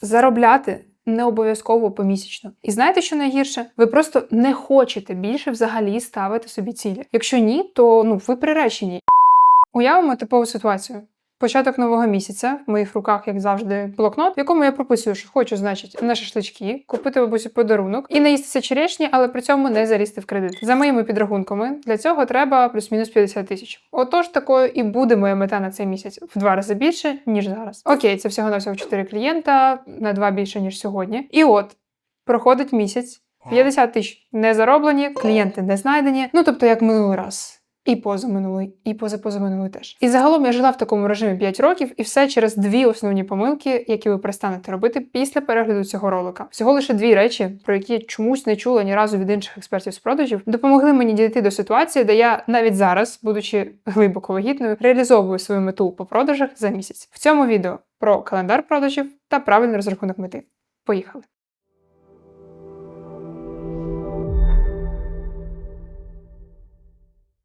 Заробляти не обов'язково помісячно. І знаєте, що найгірше? Ви просто не хочете більше взагалі ставити собі цілі. Якщо ні, то ну ви приречені. Уявимо типову ситуацію. Початок нового місяця в моїх руках, як завжди, блокнот, в якому я прописую, що хочу, значить, на шашлички, купити бабусі подарунок і наїстися черешні, але при цьому не залізти в кредит. За моїми підрахунками, для цього треба плюс-мінус 50 тисяч. Отож, такою і буде моя мета на цей місяць в два рази більше, ніж зараз. Окей, це всього на всього 4 клієнта, на два більше, ніж сьогодні. І от проходить місяць. 50 тисяч не зароблені, клієнти не знайдені. Ну тобто, як минулий раз. І позаминулий, і позапозаминулий теж. І загалом я жила в такому режимі 5 років, і все через дві основні помилки, які ви перестанете робити після перегляду цього ролика. Всього лише дві речі, про які я чомусь не чула ні разу від інших експертів з продажів, допомогли мені дійти до ситуації, де я навіть зараз, будучи глибоко вагітною, реалізовую свою мету по продажах за місяць. В цьому відео про календар продажів та правильний розрахунок мети. Поїхали!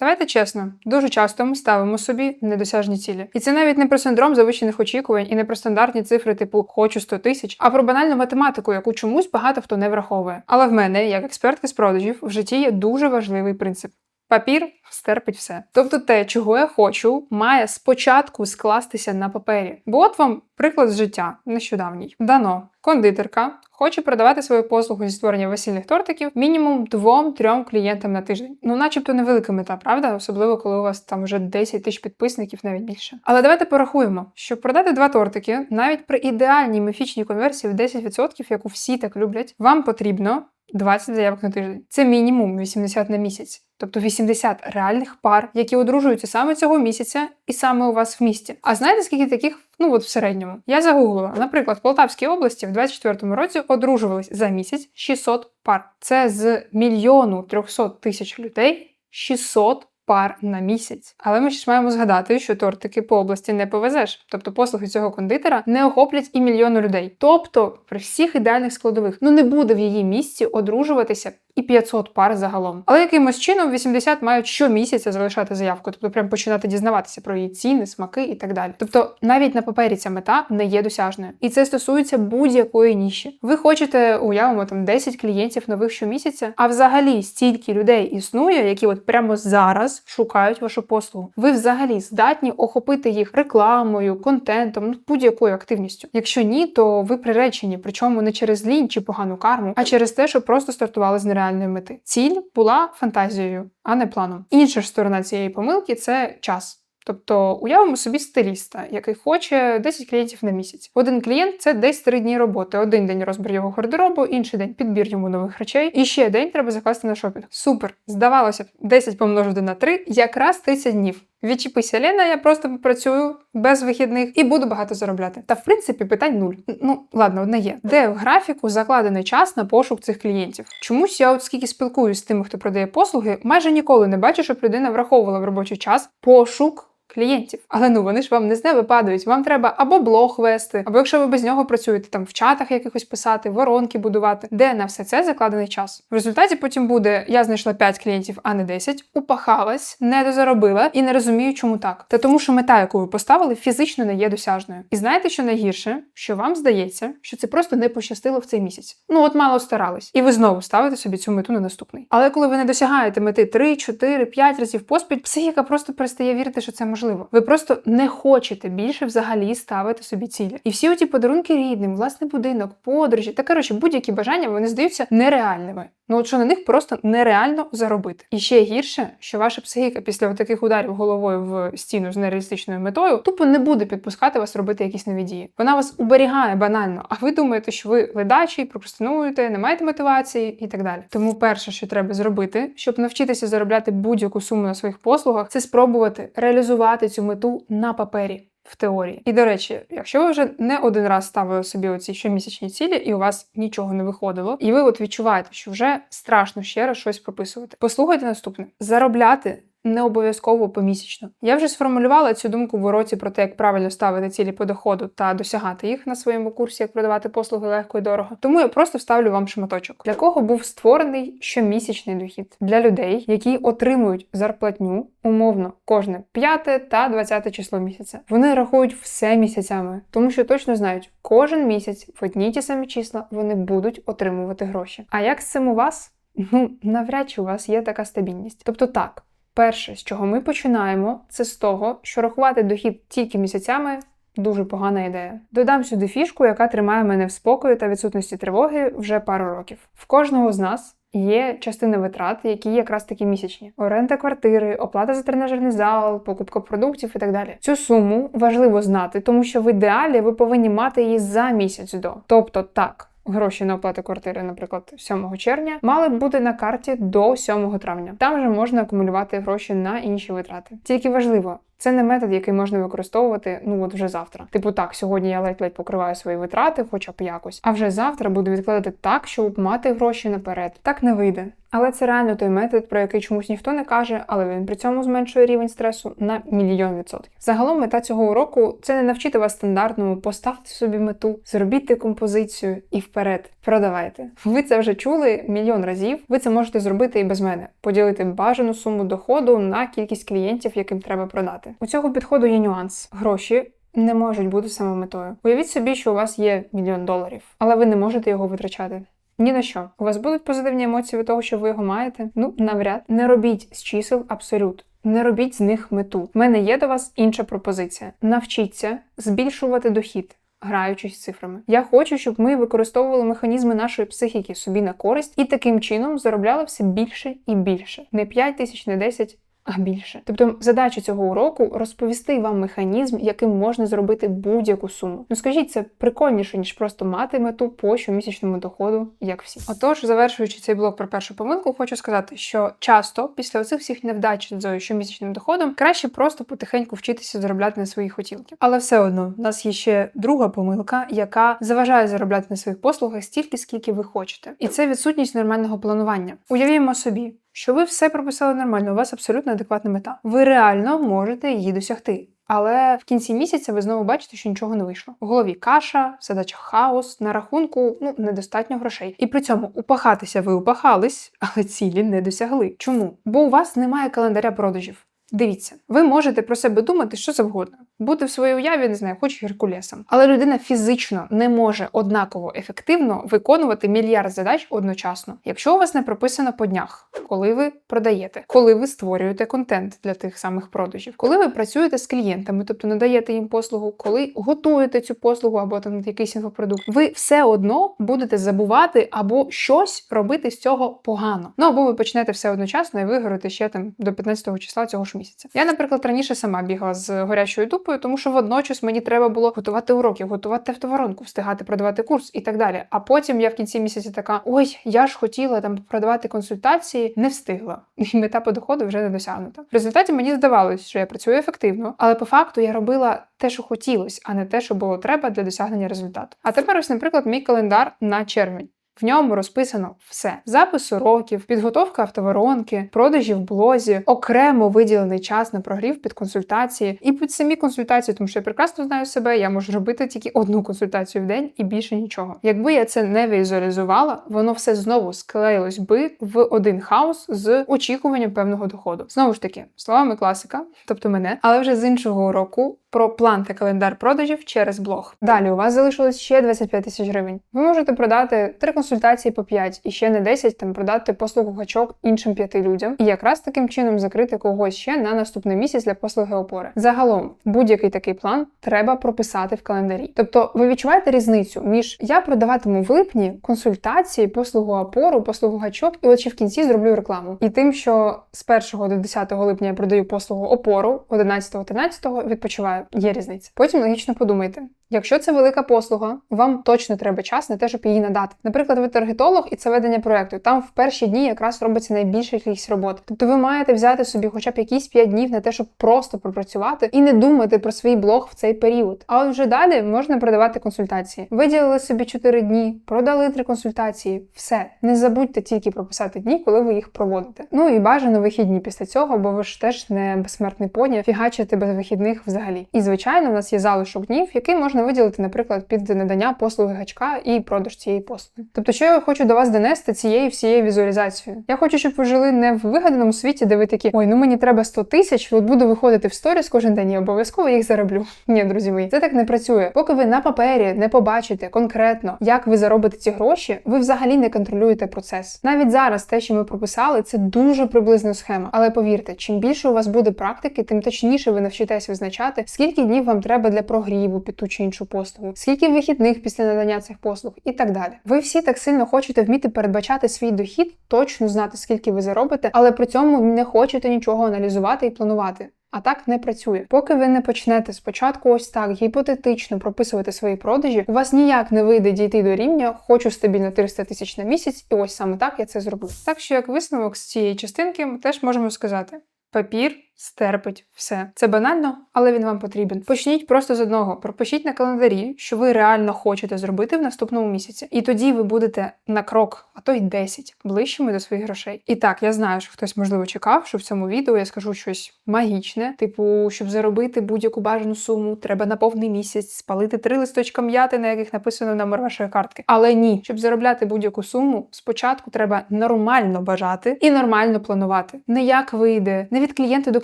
Давайте чесно, дуже часто ми ставимо собі недосяжні цілі. І це навіть не про синдром завищених очікувань і не про стандартні цифри, типу хочу 100 тисяч, а про банальну математику, яку чомусь багато хто не враховує. Але в мене, як експертки з продажів, в житті є дуже важливий принцип. Папір стерпить все. Тобто те, чого я хочу, має спочатку скластися на папері. Бо от вам приклад з життя нещодавній. Дано кондитерка хоче продавати свою послугу зі створення весільних тортиків мінімум двом-трьом клієнтам на тиждень. Ну, начебто, невелика мета, правда? Особливо, коли у вас там вже 10 тисяч підписників, навіть більше. Але давайте порахуємо, щоб продати два тортики, навіть при ідеальній міфічній конверсії в 10%, яку всі так люблять, вам потрібно 20 заявок на тиждень. Це мінімум 80 на місяць. Тобто 80 реальних пар, які одружуються саме цього місяця і саме у вас в місті. А знаєте, скільки таких? Ну от в середньому. Я загуглила. Наприклад, в Полтавській області в 24-му році одружувались за місяць 600 пар. Це з мільйону 300 тисяч людей 600 пар на місяць. Але ми ще ж маємо згадати, що тортики по області не повезеш. Тобто послуги цього кондитера не охоплять і мільйону людей. Тобто, при всіх ідеальних складових, ну не буде в її місці одружуватися і 500 пар загалом. Але якимось чином 80 мають щомісяця залишати заявку, тобто прям починати дізнаватися про її ціни, смаки і так далі. Тобто навіть на папері ця мета не є досяжною. І це стосується будь-якої ніші. Ви хочете, уявимо, там 10 клієнтів нових щомісяця, а взагалі стільки людей існує, які от прямо зараз шукають вашу послугу. Ви взагалі здатні охопити їх рекламою, контентом, ну будь-якою активністю. Якщо ні, то ви приречені, причому не через лінь чи погану карму, а через те, що просто стартували з нереальної мети. Ціль була фантазією, а не планом. Інша ж сторона цієї помилки це час. Тобто уявимо собі стиліста, який хоче 10 клієнтів на місяць. Один клієнт це десь 3 дні роботи. Один день розбір його гардеробу, інший день підбір йому нових речей. І ще день треба закласти на шопінг. Супер! Здавалося б, 10 помножити на 3, якраз 30 днів. Відчіпися, Лена, я просто попрацюю без вихідних і буду багато заробляти. Та в принципі питань нуль. Ну ладно, одне є. Де в графіку закладений час на пошук цих клієнтів? Чомусь я, от скільки спілкуюсь з тими, хто продає послуги, майже ніколи не бачу, щоб людина враховувала в робочий час пошук. Клієнтів, але ну вони ж вам не з неба падають. Вам треба або блог вести, або якщо ви без нього працюєте, там в чатах якихось писати, воронки будувати, де на все це закладений час. В результаті потім буде: я знайшла 5 клієнтів, а не 10, упахалась, не дозаробила і не розумію, чому так. Та тому, що мета, яку ви поставили, фізично не є досяжною. І знаєте, що найгірше, що вам здається, що це просто не пощастило в цей місяць. Ну от мало старались, і ви знову ставите собі цю мету на наступний. Але коли ви не досягаєте мети 3, 4, 5 разів поспіль, психіка просто перестає вірити, що це можливо. Ви просто не хочете більше взагалі ставити собі цілі. І всі оті подарунки рідним, власний будинок, подорожі та коротше, будь-які бажання вони здаються нереальними. Ну от що на них просто нереально заробити. І ще гірше, що ваша психіка після таких ударів головою в стіну з нереалістичною метою тупо не буде підпускати вас робити якісь нові дії. Вона вас уберігає банально, а ви думаєте, що ви ледачі, прокрастинуєте, не маєте мотивації і так далі. Тому перше, що треба зробити, щоб навчитися заробляти будь-яку суму на своїх послугах, це спробувати реалізувати цю мету на папері. В теорії. І до речі, якщо ви вже не один раз ставили собі оці щомісячні цілі, і у вас нічого не виходило, і ви от відчуваєте, що вже страшно ще раз щось прописувати. Послухайте наступне: заробляти не обов'язково помісячно. Я вже сформулювала цю думку в уроці про те, як правильно ставити цілі по доходу та досягати їх на своєму курсі, як продавати послуги легко і дорого. Тому я просто вставлю вам шматочок, для кого був створений щомісячний дохід для людей, які отримують зарплатню умовно кожне п'яте та двадцяте число місяця. Вони рахують все місяцями, тому що точно знають, кожен місяць в одні ті самі числа вони будуть отримувати гроші. А як з цим у вас? Ну навряд чи у вас є така стабільність. Тобто так. Перше, з чого ми починаємо, це з того, що рахувати дохід тільки місяцями дуже погана ідея. Додам сюди фішку, яка тримає мене в спокої та відсутності тривоги вже пару років. В кожного з нас. Є частина витрат, які якраз такі місячні: оренда квартири, оплата за тренажерний зал, покупка продуктів і так далі. Цю суму важливо знати, тому що в ідеалі ви повинні мати її за місяць до. Тобто, так, гроші на оплату квартири, наприклад, 7 червня, мали б бути на карті до 7 травня. Там же можна акумулювати гроші на інші витрати. Тільки важливо. Це не метод, який можна використовувати ну от вже завтра. Типу, так, сьогодні я ледь-ледь покриваю свої витрати, хоча б якось, а вже завтра буду відкладати так, щоб мати гроші наперед. Так не вийде. Але це реально той метод, про який чомусь ніхто не каже, але він при цьому зменшує рівень стресу на мільйон відсотків. Загалом мета цього уроку це не навчити вас стандартному, поставте собі мету, зробіть композицію і вперед. Продавайте. Ви це вже чули мільйон разів. Ви це можете зробити і без мене. Поділити бажану суму доходу на кількість клієнтів, яким треба продати. У цього підходу є нюанс. Гроші. Не можуть бути саме метою. Уявіть собі, що у вас є мільйон доларів, але ви не можете його витрачати. Ні на що. У вас будуть позитивні емоції від того, що ви його маєте? Ну, навряд. Не робіть з чисел абсолют. Не робіть з них мету. У мене є до вас інша пропозиція. Навчіться збільшувати дохід. Граючись цифрами, я хочу, щоб ми використовували механізми нашої психіки собі на користь і таким чином заробляли все більше і більше. Не 5 тисяч, не 10, а більше. Тобто, задача цього уроку розповісти вам механізм, яким можна зробити будь-яку суму. Ну скажіть, це прикольніше, ніж просто мати мету по щомісячному доходу, як всі. Отож, завершуючи цей блок про першу помилку, хочу сказати, що часто після оцих всіх невдач з щомісячним доходом краще просто потихеньку вчитися заробляти на свої хотілки. Але все одно в нас є ще друга помилка, яка заважає заробляти на своїх послугах стільки, скільки ви хочете, і це відсутність нормального планування. Уявімо собі що ви все прописали нормально, у вас абсолютно адекватна мета. Ви реально можете її досягти. Але в кінці місяця ви знову бачите, що нічого не вийшло. В голові каша, задача хаос, на рахунку ну недостатньо грошей. І при цьому упахатися ви упахались, але цілі не досягли. Чому? Бо у вас немає календаря продажів. Дивіться, ви можете про себе думати що завгодно, бути в своїй уяві, не знаю, хоч геркулесом. Але людина фізично не може однаково ефективно виконувати мільярд задач одночасно, якщо у вас не прописано по днях, коли ви продаєте, коли ви створюєте контент для тих самих продажів, коли ви працюєте з клієнтами, тобто надаєте їм послугу, коли готуєте цю послугу або там якийсь інфопродукт, ви все одно будете забувати або щось робити з цього погано. Ну або ви почнете все одночасно і вигорите ще там до 15 числа цього ж місяця. Я, наприклад, раніше сама бігала з горячою дупою, тому що водночас мені треба було готувати уроки, готувати автоворонку, встигати продавати курс і так далі. А потім я в кінці місяця така: ой, я ж хотіла там продавати консультації, не встигла. І мета по доходу вже не досягнута. В результаті мені здавалось, що я працюю ефективно, але по факту я робила те, що хотілося, а не те, що було треба для досягнення результату. А тепер ось, наприклад, мій календар на червень. В ньому розписано все: запис уроків, підготовка автоворонки, продажі в блозі, окремо виділений час на прогрів під консультації і під самі консультації, тому що я прекрасно знаю себе, я можу робити тільки одну консультацію в день і більше нічого. Якби я це не візуалізувала, воно все знову склеїлось би в один хаос з очікуванням певного доходу. Знову ж таки, словами класика, тобто мене, але вже з іншого уроку про план та календар продажів через блог. Далі у вас залишилось ще 25 тисяч гривень. Ви можете продати три консультації по 5 і ще не 10, там продати послугу гачок іншим п'яти людям, і якраз таким чином закрити когось ще на наступний місяць для послуги опори. Загалом, будь-який такий план треба прописати в календарі. Тобто, ви відчуваєте різницю між я продаватиму в липні консультації, послугу опору, послугу гачок, і от ще в кінці зроблю рекламу. І тим, що з 1 до 10 липня я продаю послугу опору, 11-13 відпочиваю. Є різниця. Потім логічно подумайте, Якщо це велика послуга, вам точно треба час на те, щоб її надати. Наприклад, ви таргетолог і це ведення проекту. Там в перші дні якраз робиться найбільша кількість роботи. Тобто ви маєте взяти собі хоча б якісь 5 днів на те, щоб просто пропрацювати і не думати про свій блог в цей період. А вже далі можна продавати консультації. Виділили собі 4 дні, продали 3 консультації. Все, не забудьте тільки прописати дні, коли ви їх проводите. Ну і бажано вихідні після цього, бо ви ж теж не безсмертний поні, фігачити без вихідних взагалі. І звичайно, у нас є залишок днів, який можна виділити, наприклад, під надання послуги гачка і продаж цієї послуги. Тобто, що я хочу до вас донести цією всією візуалізацією? Я хочу, щоб ви жили не в вигаданому світі, де ви такі, ой, ну мені треба 100 тисяч, от буду виходити в сторіс кожен день і обов'язково їх зароблю. Ні, друзі мої, це так не працює. Поки ви на папері не побачите конкретно, як ви заробите ці гроші, ви взагалі не контролюєте процес. Навіть зараз те, що ми прописали, це дуже приблизна схема. Але повірте, чим більше у вас буде практики, тим точніше ви навчитесь визначати, скільки днів вам треба для прогріву під ту чи іншу послугу, скільки вихідних після надання цих послуг і так далі. Ви всі так сильно хочете вміти передбачати свій дохід, точно знати, скільки ви заробите, але при цьому не хочете нічого аналізувати і планувати. А так не працює. Поки ви не почнете спочатку ось так гіпотетично прописувати свої продажі, у вас ніяк не вийде дійти до рівня хочу стабільно 300 тисяч на місяць, і ось саме так я це зроблю. Так що, як висновок з цієї частинки, ми теж можемо сказати: папір стерпить все. Це банально, але він вам потрібен. Почніть просто з одного: пропишіть на календарі, що ви реально хочете зробити в наступному місяці. І тоді ви будете на крок, а то й 10, ближчими до своїх грошей. І так, я знаю, що хтось можливо чекав, що в цьому відео я скажу щось магічне, типу, щоб заробити будь-яку бажану суму, треба на повний місяць спалити три листочка м'яти, на яких написано номер вашої картки. Але ні, щоб заробляти будь-яку суму, спочатку треба нормально бажати і нормально планувати. Не як вийде, не від клієнта до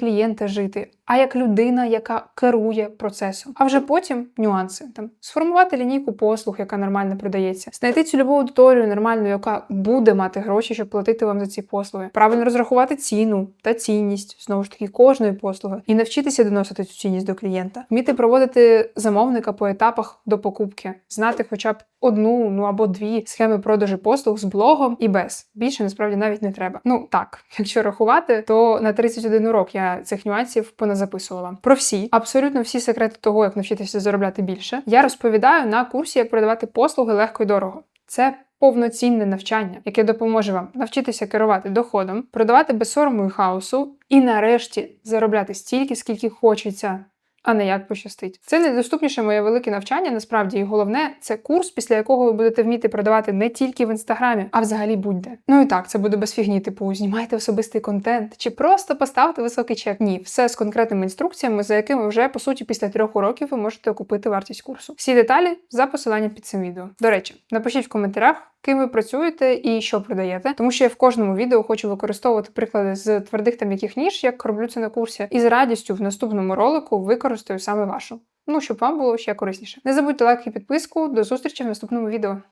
клієнта жити, а як людина, яка керує процесом. А вже потім нюанси. Там сформувати лінійку послуг, яка нормально продається, знайти цільову аудиторію нормальну, яка буде мати гроші, щоб платити вам за ці послуги, правильно розрахувати ціну та цінність знову ж таки кожної послуги, і навчитися доносити цю цінність до клієнта, вміти проводити замовника по етапах до покупки, знати хоча б одну, ну або дві схеми продажу послуг з блогом і без. Більше насправді навіть не треба. Ну так, якщо рахувати, то на 31 урок цих нюансів поназаписувала. Про всі, абсолютно всі секрети того, як навчитися заробляти більше, я розповідаю на курсі, як продавати послуги легко і дорого. Це повноцінне навчання, яке допоможе вам навчитися керувати доходом, продавати без сорому і хаосу, і нарешті заробляти стільки, скільки хочеться. А не як пощастить. Це найдоступніше моє велике навчання. Насправді, і головне, це курс, після якого ви будете вміти продавати не тільки в інстаграмі, а взагалі будь-де. Ну і так, це буде без фігні, типу знімайте особистий контент чи просто поставте високий чек. Ні, все з конкретними інструкціями, за якими вже по суті після трьох уроків ви можете окупити вартість курсу. Всі деталі за посиланням під цим відео. До речі, напишіть в коментарях. Ким ви працюєте і що продаєте, тому що я в кожному відео хочу використовувати приклади з твердих та м'яких ніж, як роблю це на курсі, і з радістю в наступному ролику використаю саме вашу. Ну щоб вам було ще корисніше. Не забудьте лайк і підписку. До зустрічі в наступному відео.